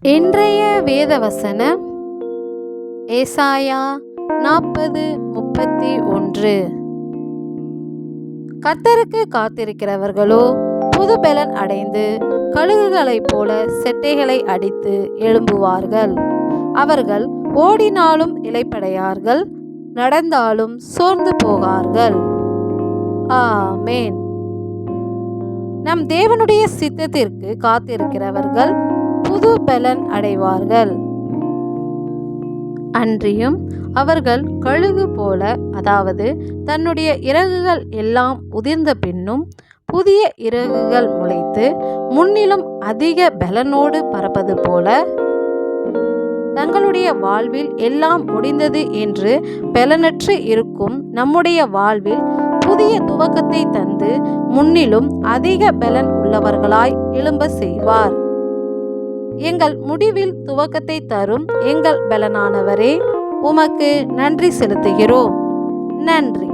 இன்றைய வேத வசனம் ஏசாயா நாற்பது முப்பத்தி ஒன்று. கத்தருக்கு காத்திருக்கிறவர்களோ புது பலன் அடைந்து கழுகுகளைப் போல செட்டைகளை அடித்து எழும்புவார்கள். அவர்கள் ஓடினாலும் இலைப்படையார்கள் நடந்தாலும் சோர்ந்து போகார்கள். ஆமேன். நம் தேவனுடைய சித்தத்திற்கு காத்திருக்கிறவர்கள் புது பலன் அடைவார்கள். அன்றியும் அவர்கள் கழுகு போல அதாவது தன்னுடைய இறகுகள் எல்லாம் உதிர்ந்த பின்னும் புதிய இறகுகள் முளைத்து முன்னிலும் அதிக பலனோடு பறப்பது போல தங்களுடைய வாழ்வில் எல்லாம் முடிந்தது என்று பலனற்று இருக்கும் நம்முடைய வாழ்வில் புதிய துவக்கத்தை தந்து முன்னிலும் அதிக பலன் உள்ளவர்களாய் எழும்ப செய்வார். எங்கள் முடிவில் துவக்கத்தை தரும் எங்கள் பலனானவரே உமக்கு நன்றி செலுத்துகிறோம். நன்றி.